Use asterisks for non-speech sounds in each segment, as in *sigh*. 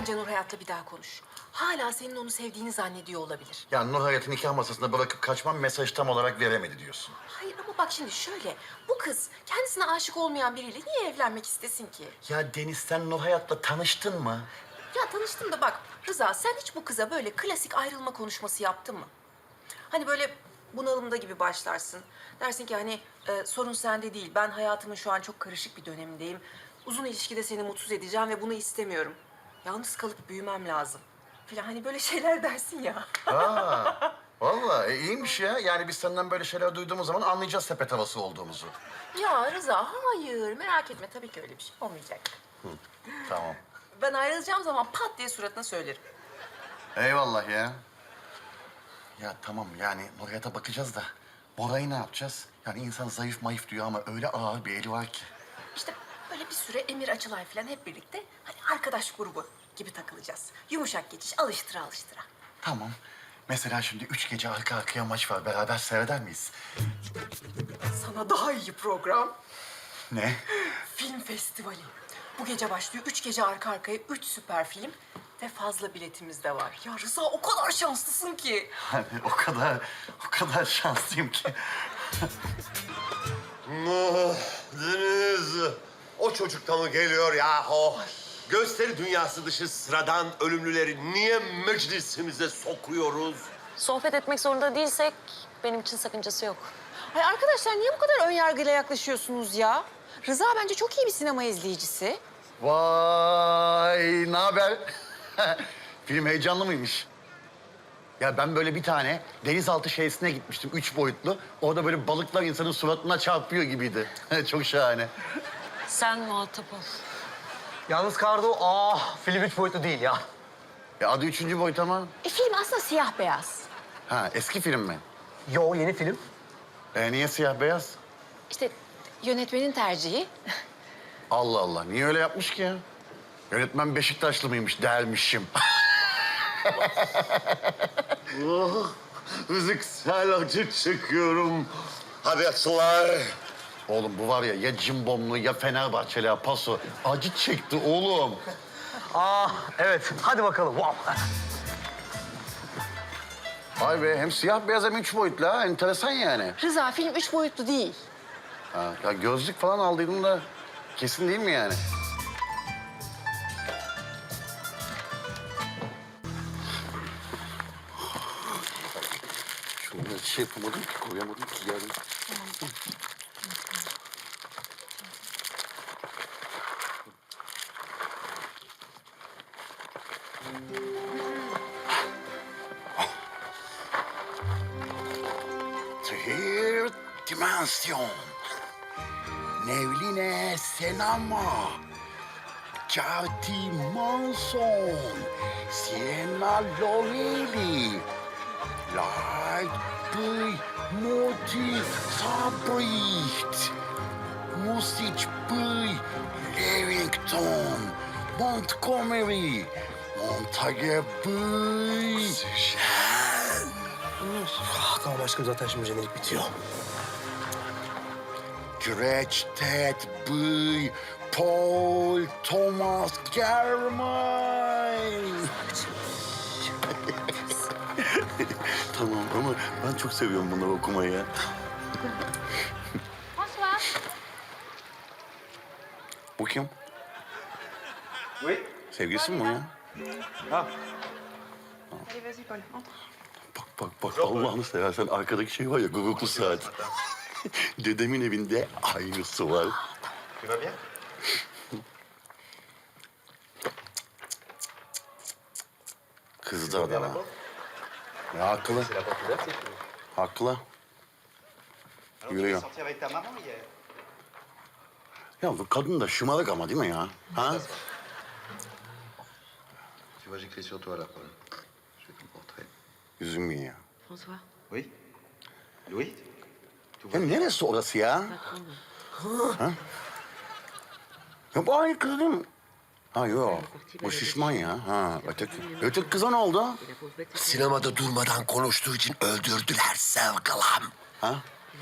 Bence Nur Hayat'la bir daha konuş. Hala senin onu sevdiğini zannediyor olabilir. Yani Nur Hayat'ı nikah masasında bırakıp kaçmam mesaj tam olarak veremedi diyorsun. Hayır ama bak şimdi şöyle. Bu kız kendisine aşık olmayan biriyle niye evlenmek istesin ki? Ya Deniz sen Nur Hayat'la tanıştın mı? Ya tanıştım da bak Rıza sen hiç bu kıza böyle klasik ayrılma konuşması yaptın mı? Hani böyle bunalımda gibi başlarsın. Dersin ki hani e, sorun sende değil. Ben hayatımın şu an çok karışık bir dönemindeyim. Uzun ilişkide seni mutsuz edeceğim ve bunu istemiyorum. Yalnız kalıp büyümem lazım. Filan hani böyle şeyler *laughs* dersin ya. Ha, vallahi e, iyiymiş ya. Yani biz senden böyle şeyler duyduğumuz zaman anlayacağız sepet havası olduğumuzu. ya Rıza hayır merak etme tabii ki öyle bir şey olmayacak. Tamam. Ben ayrılacağım zaman pat diye suratına söylerim. Eyvallah ya. Ya tamam yani Nur Hayat'a bakacağız da Bora'yı ne yapacağız? Yani insan zayıf mayıf diyor ama öyle ağır bir eli var ki. Böyle bir süre Emir Açılay falan hep birlikte hani arkadaş grubu gibi takılacağız. Yumuşak geçiş alıştıra alıştıra. Tamam. Mesela şimdi üç gece arka arkaya maç var. Beraber seyreder miyiz? Sana daha iyi program. Ne? Film festivali. Bu gece başlıyor. Üç gece arka arkaya üç süper film ve fazla biletimiz de var. Ya Rıza o kadar şanslısın ki. Hani o kadar, o kadar şanslıyım ki. Deniz. O çocukta mı geliyor yahu? Gösteri dünyası dışı sıradan ölümlüleri niye meclisimize sokuyoruz? Sohbet etmek zorunda değilsek benim için sakıncası yok. Ay arkadaşlar niye bu kadar ön yargıyla yaklaşıyorsunuz ya? Rıza bence çok iyi bir sinema izleyicisi. Vay, ne haber? *laughs* Film heyecanlı mıymış? Ya ben böyle bir tane denizaltı şeysine gitmiştim, üç boyutlu. Orada böyle balıklar insanın suratına çarpıyor gibiydi. *laughs* Çok şahane. Sen muhatap ol. Yalnız Kardo, ah film üç boyutlu değil ya. Ya adı üçüncü boyut ama. E film aslında siyah beyaz. Ha, eski film mi? Yo yeni film. E, niye siyah beyaz? İşte yönetmenin tercihi. *laughs* Allah Allah, niye öyle yapmış ki ya? Yönetmen Beşiktaşlı mıymış dermişim. *laughs* Oh, fiziksel acı çekiyorum. Hadi açılar. Oğlum bu var ya ya cimbomlu ya Fenerbahçeli ya paso. Acı çekti oğlum. Ah evet, hadi bakalım. Wow. Vay be hem siyah beyaz hem üç boyutlu ha. Enteresan yani. Rıza film üç boyutlu değil. Ha, ya gözlük falan aldıydım da kesin değil mi yani? Şunu şey yapamadım ki, koyamadım ki yani. Dimension. Nevline Senama. Carti Manson. Sienna Lorelli. Light Bui Moti Sabricht. Music Bui Levington. Montgomery. Montague Bui. Ah, tamam aşkım zaten şimdi jenerik bitiyor. Gretsch Ted Bui Paul Thomas Germain. *laughs* tamam ama ben çok seviyorum bunları okumayı ya. Bu kim? Sevgilisi mi o ya? Bak bak bak Allah'ını seversen arkadaki şey var ya guguklu saat. *laughs* Dedemin evinde aynısı var. Kızdı adama. Ya haklı. Haklı. Yürüyor. Ya bu kadın da şımarık ama değil mi ya? Ha? Tu vois, j'écris sur toi là, Paul. Je fais ton portrait. Üzüm yiyor. François, Oui Oui Vois neresi orası ya? Ha? Ya bu aynı kız değil mi? Ha yok. Bu şişman ya. Ha öteki. Öteki kıza ne oldu? Sinemada durmadan konuştuğu için öldürdüler sevgilim. Ha?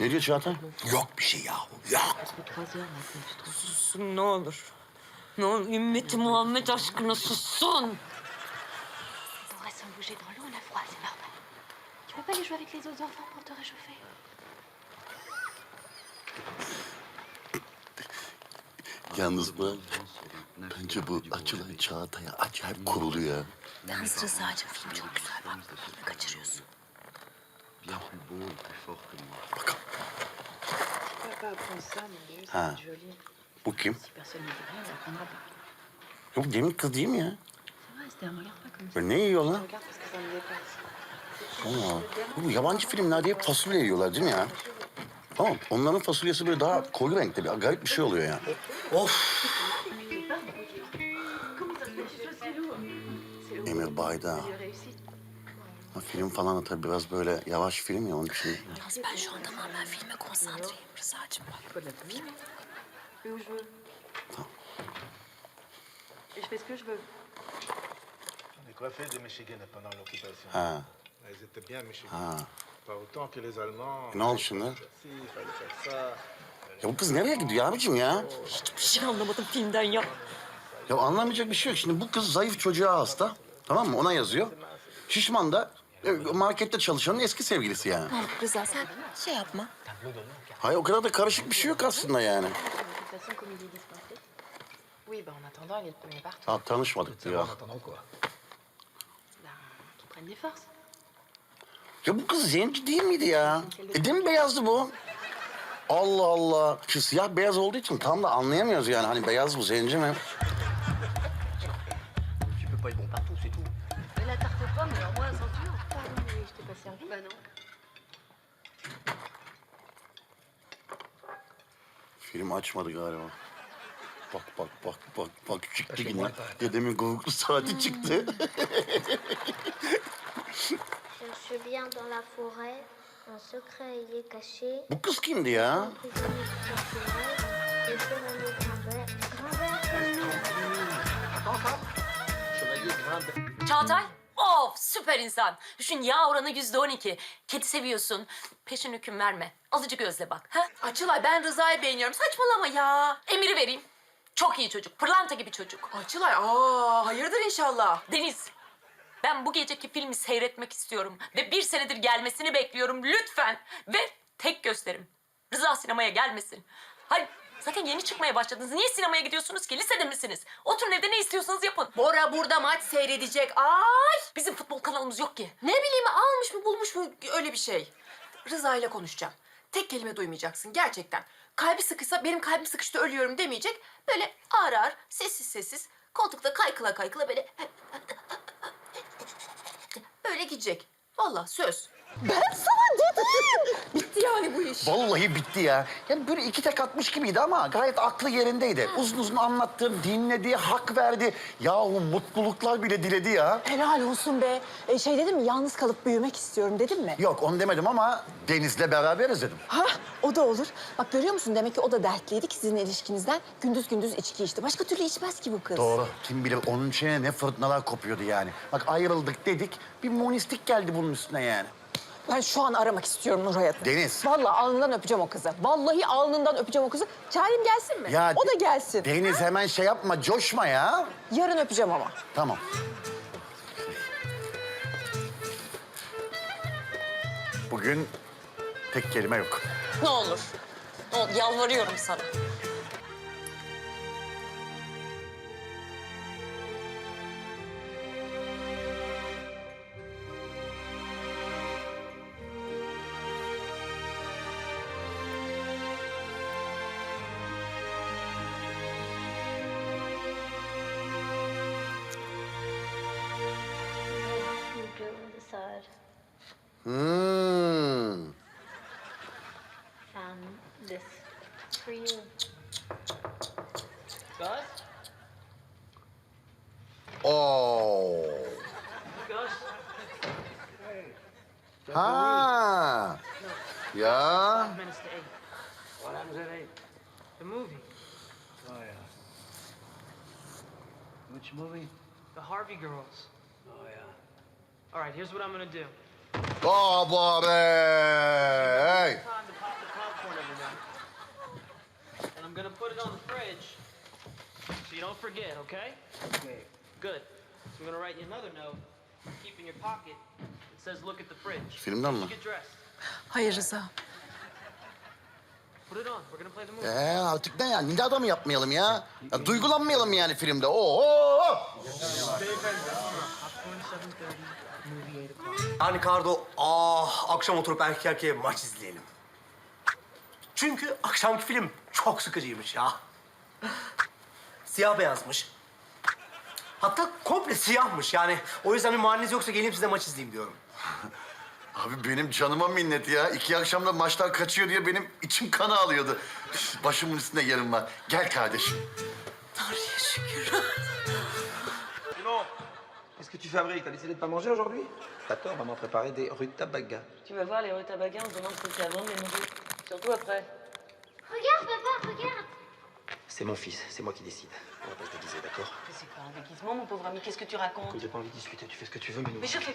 Ne diyor Çağatay? Yok bir şey yahu, yok. compte Ne olur. Ne ümmeti Muhammed aşkına sussun. devrait s'embouger dans l'eau, on a froid, c'est normal. Tu peux pas aller jouer avec les autres enfants pour te réchauffer Yalnız bu bence bu açılan Çağatay'a acayip kuruluyor. Yalnız Rıza'cığım film çok güzel bak. Kaçırıyorsun. Moi. Ha. Bu kim? Ya Bu demin kız değil mi ya? Böyle ne yiyor lan? Allah. Bu yabancı filmlerde hep fasulye yiyorlar değil mi ya? Tamam. Onların fasulyesi böyle daha koyu renkte. Bir garip bir şey oluyor yani. Of. Emir Bayda. Ha, film falan da tabii biraz böyle yavaş film ya onun için. Yalnız ben şu an tamamen filme konsantreyim Rıza'cığım bak. On est coiffés des Michiganais pendant l'occupation. Ha. Ils étaient bien Michiganais. Ha. Pas autant que les Allemands. Ne oldu şimdi? Si, il fallait faire ça. Ya bu kız nereye gidiyor abicim ya? Bir şey anlamadım filmden ya. Ya anlamayacak bir şey yok. Şimdi bu kız zayıf çocuğa hasta. Tamam mı? Ona yazıyor. Şişman da e, markette çalışanın eski sevgilisi yani. Tamam Rıza sen şey yapma. Hayır o kadar da karışık bir şey yok aslında yani. Oui, bah en attendant, il est le premier partout. Ha, tanışmadık diyor. En attendant quoi Bah, qu'il prenne des forces. Ya bu kız zenci değil miydi ya? E değil mi beyazdı bu? Allah Allah. Şu siyah beyaz olduğu için tam da anlayamıyoruz yani. Hani beyaz bu zenci mi? Film açmadı galiba. Bak bak bak bak bak çıktı yine. Dedemin kovuklu saati çıktı. Je suis bien dans la forêt, un secret y est caché. Bu kız kimdi ya? Çağatay, of süper insan. Düşün yağ oranı yüzde on iki. Kedi seviyorsun. Peşin hüküm verme. Azıcık gözle bak. Ha? Açılay ben Rıza'yı beğeniyorum. Saçmalama ya. Emiri vereyim. Çok iyi çocuk. Pırlanta gibi çocuk. Açılay aa hayırdır inşallah. Deniz, ben bu geceki filmi seyretmek istiyorum. Ve bir senedir gelmesini bekliyorum lütfen. Ve tek gösterim. Rıza sinemaya gelmesin. Hayır, zaten yeni çıkmaya başladınız. Niye sinemaya gidiyorsunuz ki? Lisede misiniz? Oturun evde ne istiyorsanız yapın. Bora burada maç seyredecek. Ay Bizim futbol kanalımız yok ki. ne bileyim almış mı bulmuş mu öyle bir şey. Rıza ile konuşacağım. Tek kelime duymayacaksın gerçekten. Kalbi sıkıysa benim kalbim sıkıştı ölüyorum demeyecek. Böyle ağır ağır sessiz sessiz koltukta kaykıla kaykıla böyle böyle gidecek. Vallahi söz. Ben sana dedim. Bitti yani bu iş. Vallahi bitti ya. Yani böyle iki tek atmış gibiydi ama gayet aklı yerindeydi. Uzun uzun anlattı, dinledi, hak verdi. Yahu mutluluklar bile diledi ya. Helal olsun be. E, şey dedim mi yalnız kalıp büyümek istiyorum dedim mi? Yok onu demedim ama Deniz'le beraberiz dedim. Ha o da olur. Bak görüyor musun demek ki o da dertliydi ki sizin ilişkinizden gündüz gündüz içki içti. Başka türlü içmez ki bu kız. Doğru. Kim bilir onun içine ne fırtınalar kopuyordu yani. Bak ayrıldık dedik, bir monistik geldi bunun üstüne yani. Ben şu an aramak istiyorum Nur Hayat'ı. Deniz. Vallahi alnından öpeceğim o kızı. Vallahi alnından öpeceğim o kızı. Çağırayım gelsin mi? Ya o da gelsin. Deniz hemen şey yapma, coşma ya. Yarın öpeceğim ama. Tamam. Bugün tek kelime yok. Ne olur. Ne olur yalvarıyorum sana. Ya. What happens at eight? The movie. Oh yeah. Which movie? The Harvey Girls. Oh yeah. All right, here's what I'm gonna do. Baba be. Hey. Time to pop the popcorn every night. And I'm gonna put it on the fridge. So you don't forget, okay? Good. So I'm gonna write you another note. Keep in your pocket. It says, look at the fridge. Filmden mi? Get dressed. Hayır Rıza. Ee artık ne ya? Nida da mı yapmayalım ya? ya duygulanmayalım yani filmde. Oo! Yani Kardo, ah akşam oturup erkek erkeğe maç izleyelim. Çünkü akşamki film çok sıkıcıymış ya. Siyah beyazmış. Hatta komple siyahmış yani. O yüzden bir maniniz yoksa geleyim size maç izleyeyim diyorum. *laughs* Abi benim canıma minnet ya. İki akşamda maçlar kaçıyor diye benim içim kanı alıyordu. Başımın üstünde yerim var. Gel kardeşim. Tanrı'ya şükür. Sinon, qu'est-ce que tu fabriques? T'as décidé de pas manger aujourd'hui? T'as tort, maman préparait des rutabagas. Tu vas voir les rutabagas, on se demande ce qu'il y a avant, mais nouveaux. Surtout après. Regarde, papa, regarde. C'est mon fils, c'est moi qui décide. On va pas se déguiser, d'accord? C'est pas un déguisement, mon pauvre ami, qu'est-ce que tu racontes? J'ai pas envie de discuter, tu fais ce que tu veux, mais nous... Mais je fais